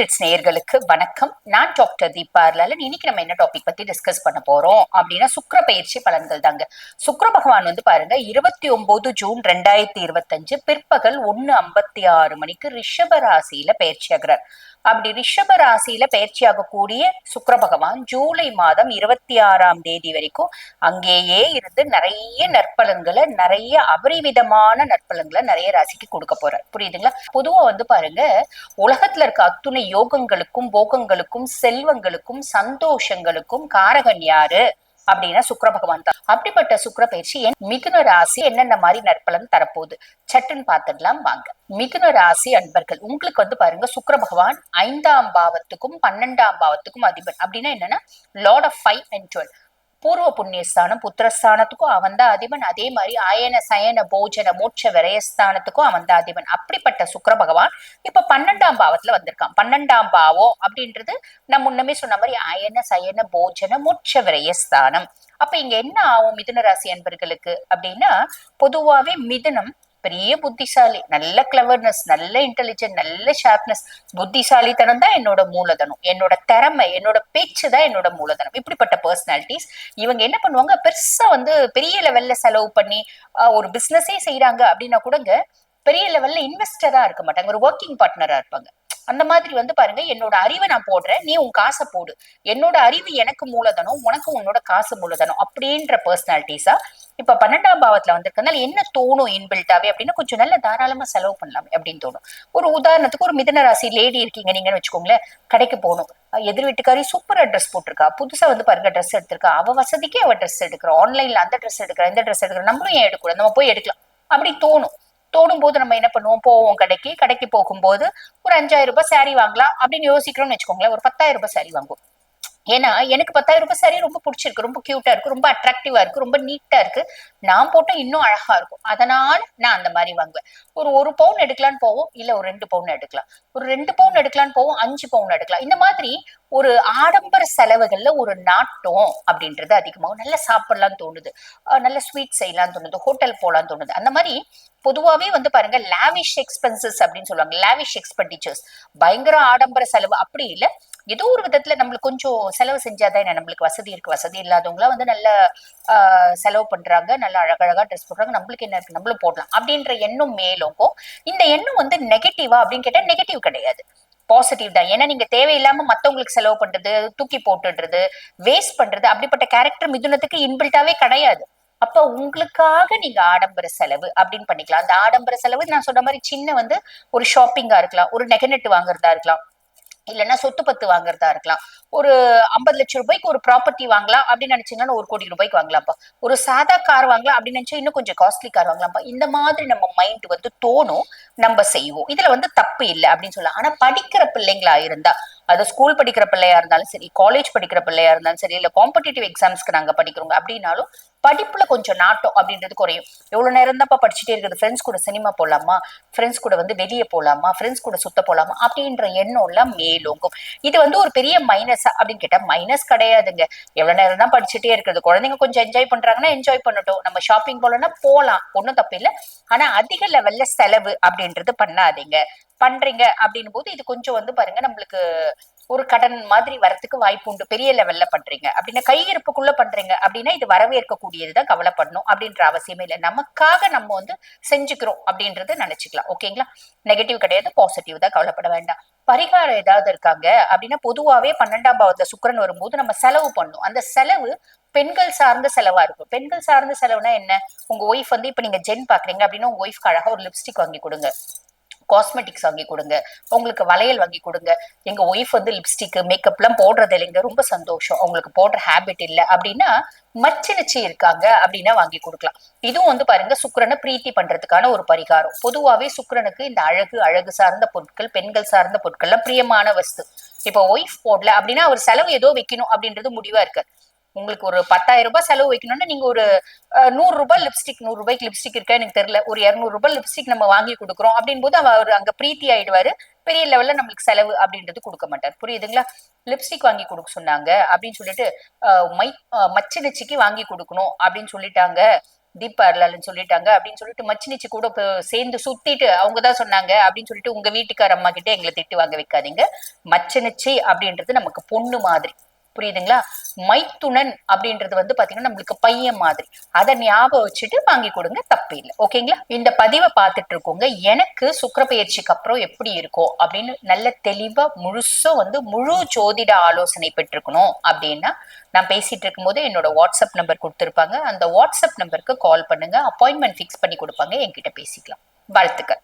நேயர்களுக்கு வணக்கம். நான் டாக்டர் தீபா லலன் இன்னைக்கு நம்ம என்ன டாபிக் பத்தி டிஸ்கஸ் பண்ண போறோம் அப்படின்னா சுக்கிர பயிற்சி பலன்கள் தாங்க. சுக்கர பகவான் வந்து பாருங்க இருபத்தி ஒன்பது ஜூன் ரெண்டாயிரத்தி இருபத்தஞ்சு பிற்பகல் ஒன்னு ஐம்பத்தி ஆறு மணிக்கு ரிஷப ராசியில பயிற்சி ஆகிறார். அப்படி ரிஷப ராசியில பயிற்சி ஆகக்கூடிய பகவான் ஜூலை மாதம் இருபத்தி ஆறாம் தேதி வரைக்கும் அங்கேயே இருந்து நிறைய நற்பலன்களை நிறைய அபரிவிதமான நற்பலன்களை நிறைய ராசிக்கு கொடுக்க போறார். புரியுதுங்களா? பொதுவா வந்து பாருங்க உலகத்துல இருக்க அத்துணை யோகங்களுக்கும் போகங்களுக்கும் செல்வங்களுக்கும் சந்தோஷங்களுக்கும் காரகன் யாரு? அப்படின்னா சுக்கர பகவான் தான். அப்படிப்பட்ட சுக்கர பயிற்சி என் மிதுன ராசி என்னென்ன மாதிரி நற்பலன் தரப்போகுது? சட்டுன்னு பார்த்துடலாம் வாங்க. மிதுன ராசி அன்பர்கள் உங்களுக்கு வந்து பாருங்க சுக்கர பகவான் ஐந்தாம் பாவத்துக்கும் பன்னெண்டாம் பாவத்துக்கும் அதிபர். அப்படின்னா என்னன்னா lord of five and twelve பூர்வ புண்ணியஸ்தானம் புத்திரஸ்தானத்துக்கும் அவன் தான் அதிபன். அதே மாதிரி அயன சயன போஜன மோட்ச விரயஸ்தானத்துக்கும் அவன் தான் அதிபன். அப்படிப்பட்ட சுக்கர பகவான் இப்ப பன்னெண்டாம் பாவத்துல வந்திருக்கான். பன்னெண்டாம் பாவம் அப்படின்றது நான் முன்னமே சொன்ன மாதிரி அயன சயன போஜன மோட்ச விரயஸ்தானம். அப்ப இங்க என்ன ஆகும் மிதுன ராசி அன்பர்களுக்கு அப்படின்னா பொதுவாவே மிதுனம் பெரிய புத்திசாலி நல்ல கிளவர்னஸ் நல்ல இன்டெலிஜென்ட் நல்ல ஷார்ப்னஸ் புத்திசாலித்தனம் தான் என்னோட மூலதனம். என்னோட திறமை என்னோட பேச்சு தான் என்னோட மூலதனம். இப்படிப்பட்ட பர்சனாலிட்டிஸ் இவங்க என்ன பண்ணுவாங்க? பெருசா வந்து பெரிய லெவல்ல செலவு பண்ணி ஒரு பிசினஸே செய்யறாங்க அப்படின்னா கூடங்க பெரிய லெவல்ல இன்வெஸ்டரா இருக்க மாட்டாங்க. ஒரு ஒர்க்கிங் பார்ட்னரா இருப்பாங்க. அந்த மாதிரி வந்து பாருங்க என்னோட அறிவை நான் போடுறேன் நீ உன் காசை போடு. என்னோட அறிவு எனக்கு மூலதனம் உனக்கு உன்னோட காசு மூலதனம் அப்படின்ற பர்சனாலிட்டிஸா இப்ப பன்னெண்டாம் பாவத்துல வந்திருக்கனால என்ன தோணும் இன்பில்ட்டாவே அப்படின்னா கொஞ்சம் நல்ல தாராளமா செலவு பண்ணலாமே அப்படின்னு தோணும். ஒரு உதாரணத்துக்கு ஒரு மிதன ராசி லேடி இருக்கீங்க நீங்கன்னு வச்சுக்கோங்களேன் கடைக்கு போகணும். எதிர் வீட்டுக்காரி சூப்பரா ட்ரெஸ் போட்டிருக்கா. புதுசா வந்து பாருங்க ட்ரெஸ் எடுத்திருக்கா. அவ வசதிக்கே அவ ட்ரெஸ் எடுக்கிறோம் ஆன்லைன்ல அந்த ட்ரெஸ் எடுக்கிறா இந்த ட்ரெஸ் எடுக்கிறா. நம்மளும் ஏன் எடுக்கக்கூடாது? நம்ம போய் எடுக்கலாம். அப்படி தோணும். தோணும் போது நம்ம என்ன பண்ணுவோம்? போவோம் கடைக்கு. கடைக்கு போகும்போது ஒரு அஞ்சாயிரம் ரூபாய் சாரி வாங்கலாம் அப்படின்னு யோசிக்கிறோம்னு வச்சுக்கோங்களேன். ஒரு பத்தாயிரம் ரூபாய் சாரி வாங்குவோம். ஏன்னா எனக்கு பத்தாயிரம் ரூபாய் saree ரொம்ப பிடிச்சிருக்கு. ரொம்ப கியூட்டா இருக்கு. ரொம்ப அட்ராக்டிவா இருக்கு. ரொம்ப நீட்டா இருக்கு. நான் போட்டா இன்னும் அழகா இருக்கும். அதனால நான் அந்த மாதிரி வாங்குவேன். ஒரு ஒரு பவுன் எடுக்கலான்னு போவோம். இல்ல ஒரு ரெண்டு பவுன் எடுக்கலாம். ஒரு ரெண்டு பவுன் எடுக்கலான்னு போவோம். அஞ்சு பவுன் எடுக்கலாம். இந்த மாதிரி ஒரு ஆடம்பர செலவுகள்ல ஒரு நாட்டம் அப்படின்றது அதிகமாகும். நல்லா சாப்பிடலாம் தோணுது. நல்ல ஸ்வீட் செய்யலாம் தோணுது. ஹோட்டல் போகலாம் தோணுது. அந்த மாதிரி பொதுவாவே வந்து பாருங்க லாவிஷ் எக்ஸ்பென்சஸ் அப்படின்னு சொல்லுவாங்க. லாவிஷ் எக்ஸ்பெண்டிச்சர்ஸ் பயங்கர ஆடம்பர செலவு. அப்படி இல்லை. ஏதோ ஒரு விதத்துல நம்மளுக்கு கொஞ்சம் செலவு செஞ்சாதான் என்ன நம்மளுக்கு வசதி இருக்கு. வசதி இல்லாதவங்களா வந்து நல்ல ஆஹ், செலவு பண்றாங்க. நல்ல அழகழகா ட்ரெஸ் போடுறாங்க. நம்மளுக்கு என்ன இருக்கு? நம்மளும் போடலாம். அப்படின்ற எண்ணம் மேலோங்கும். இந்த எண்ணம் வந்து நெகட்டிவா அப்படின்னு கேட்டா நெகட்டிவ் கிடையாது. பாசிட்டிவ் தான். ஏன்னா நீங்க தேவையில்லாம மத்தவங்களுக்கு செலவு பண்றது தூக்கி போட்டுடுறது வேஸ்ட் பண்றது அப்படிப்பட்ட கேரக்டர் மிதுனத்துக்கு இன்பில்ட்டாவே கிடையாது. அப்ப உங்களுக்காக நீங்க ஆடம்பர செலவு அப்படின்னு பண்ணிக்கலாம். அந்த ஆடம்பர செலவு நான் சொன்ன மாதிரி சின்ன வந்து ஒரு ஷாப்பிங்கா இருக்கலாம். ஒரு நெகனெட் வாங்குறதா இருக்கலாம். இல்லைன்னா சொத்து பத்து வாங்குறதா இருக்கலாம். ஒரு ஐம்பது லட்சம் ரூபாய்க்கு ஒரு ப்ராப்பர்ட்டி வாங்கலாம் அப்படின்னு நினைச்சீங்கன்னா ஒரு கோடி ரூபாய்க்கு வாங்கலாம்ப்பா. ஒரு சாதா கார் வாங்கலாம் அப்படின்னு நினைச்சா இன்னும் கொஞ்சம் காஸ்ட்லி கார் வாங்கலாம்ப்பா. இந்த மாதிரி நம்ம மைண்ட் வந்து தோணும் நம்ம செய்வோம். இதுல வந்து தப்பு இல்லை அப்படின்னு சொல்லலாம். ஆனா படிக்கிற பிள்ளைங்களா இருந்தா அது ஸ்கூல் படிக்கிற பிள்ளையா இருந்தாலும் சரி காலேஜ் படிக்கிற பிள்ளையா இருந்தாலும் சரி இல்ல காம்படிட்டிவ் எக்ஸாம்ஸ்க்கு நாங்க படிக்கிறோங்க அப்படின்னாலும் படிப்புல கொஞ்சம் நாட்டம் அப்படின்றது குறையும். எவ்வளவு நேரம் தான்ப்பா படிச்சுட்டே இருக்குது? ஃப்ரெண்ட்ஸ் கூட சினிமா போலாமா? ஃப்ரெண்ட்ஸ் கூட வந்து வெளியே போலாமா? ஃப்ரெண்ட்ஸ் கூட சுத்த போலாமா? அப்படின்ற எண்ணம் எல்லாம் மேலோங்கும். இது வந்து ஒரு பெரிய மைனஸ் அப்படின்னு கேட்டா மைனஸ் கிடையாதுங்க. எவ்வளவு நேரம் தான் படிச்சுட்டே இருக்குது குழந்தைங்க கொஞ்சம் என்ஜாய் பண்றாங்கன்னா என்ஜாய் பண்ணட்டும். நம்ம ஷாப்பிங் போலன்னா போலாம். ஒன்றும் தப்பு இல்லை. ஆனா அதிக லெவல்ல செலவு அப்படின்றது பண்ணாதீங்க. பண்றீங்க அப்படின் போது இது கொஞ்சம் வந்து பாருங்க நம்மளுக்கு ஒரு கடன் மாதிரி வரத்துக்கு வாய்ப்பு உண்டு. பெரிய லெவல்ல பண்றீங்க. அப்படின்னா கையிருப்புக்குள்ள பண்றீங்க. அப்படின்னா இது வரவேற்கக்கூடியதுதான் கவலைப்படணும் அப்படின்ற அவசியமே இல்லை. நமக்காக நம்ம வந்து செஞ்சுக்கிறோம் அப்படின்றத நினைச்சுக்கலாம். ஓகேங்களா நெகட்டிவ் கிடையாது பாசிட்டிவ் தான் கவலைப்பட வேண்டாம். பரிகாரம் ஏதாவது இருக்காங்க அப்படின்னா பொதுவாகவே பன்னெண்டாம் பாவத்துல சுக்கிரன் வரும்போது நம்ம செலவு பண்ணும் அந்த செலவு பெண்கள் சார்ந்த செலவா இருக்கும். பெண்கள் சார்ந்த செலவுனா என்ன? உங்க ஒய்ஃப் வந்து இப்ப நீங்க ஜென் பாக்குறீங்க அப்படின்னா உங்க ஒய்ஃப்க்கு அழகா ஒரு லிப்ஸ்டிக் வாங்கி கொடுங்க. காஸ்மெட்டிக்ஸ் வாங்கி கொடுங்க. உங்களுக்கு வளையல் வாங்கி கொடுங்க. எங்க ஒய்ஃப் வந்து லிப்ஸ்டிக் மேக்கப்லாம் போடுறது இல்லைங்க. ரொம்ப சந்தோஷம். அவங்களுக்கு போடுற ஹேபிட் இல்லை. அப்படின்னா மச்சினிச்சி இருக்காங்க அப்படின்னா வாங்கி கொடுக்கலாம். இதுவும் வந்து பாருங்க சுக்கரனை பிரீத்தி பண்றதுக்கான ஒரு பரிகாரம். பொதுவாவே சுக்கரனுக்கு இந்த அழகு அழகு சார்ந்த பொருட்கள் பெண்கள் சார்ந்த பொருட்கள்லாம் பிரியமான வஸ்து. இப்போ ஒய்ஃப் போடல அப்படின்னா அவர் செலவு ஏதோ வைக்கணும் அப்படின்றது முடிவா இருக்கு. உங்களுக்கு ஒரு பத்தாயிரம் ரூபாய் செலவு வைக்கணும்னா நீங்க ஒரு நூறு ரூபாய் லிப்ஸ்டிக் நூறு ரூபாய்க்கு லிப்ஸ்டிக் இருக்கா? எனக்கு தெரியல. ஒரு இருநூறு ரூபாய் லிப்ஸ்டிக் நம்ம வாங்கி கொடுக்குறோம். அப்படின் போது அவர் அங்க பிரீத்தி ஆயிடுவாரு. பெரிய லெவல்ல நம்மளுக்கு செலவு அப்படின்றது கொடுக்க மாட்டார். புரியுதுங்களா? லிப்ஸ்டிக் வாங்கி கொடுக்க சொன்னாங்க அப்படின்னு சொல்லிட்டு மை மச்சினிச்சிக்கு வாங்கி கொடுக்கணும் அப்படின்னு சொல்லிட்டாங்க. தீபாவளின்னு சொல்லிட்டாங்க அப்படின்னு சொல்லிட்டு மச்சினிச்சு கூட சேர்ந்து சுத்திட்டு அவங்க தான் சொன்னாங்க அப்படின்னு சொல்லிட்டு உங்க வீட்டுக்கார அம்மா கிட்ட எங்களை திட்டு வாங்க வைக்காதீங்க. மச்சினிச்சி அப்படின்றது நமக்கு பொண்ணு மாதிரி. புரியுதுங்களா? மைத்துனன் அப்படின்றது வந்து பாத்தீங்கன்னா நம்மளுக்கு பையன் மாதிரி. அதை ஞாபகம் வச்சுட்டு வாங்கி கொடுங்க தப்பு இல்லை. ஓகேங்களா? இந்த பதிவை பார்த்துட்டு இருக்கோங்க. எனக்கு சுக்கர பயிற்சிக்கு அப்புறம் எப்படி இருக்கும் அப்படின்னு நல்ல தெளிவா முழுசும் வந்து முழு ஜோதிட ஆலோசனை பெற்றிருக்கணும் அப்படின்னா நான் பேசிட்டு இருக்கும்போது என்னோட வாட்ஸ்அப் நம்பர் கொடுத்துருப்பாங்க. அந்த வாட்ஸ்அப் நம்பருக்கு கால் பண்ணுங்க. அப்பாயின்மெண்ட் ஃபிக்ஸ் பண்ணி கொடுப்பாங்க. என்கிட்ட பேசிக்கலாம். வாழ்த்துக்கள்.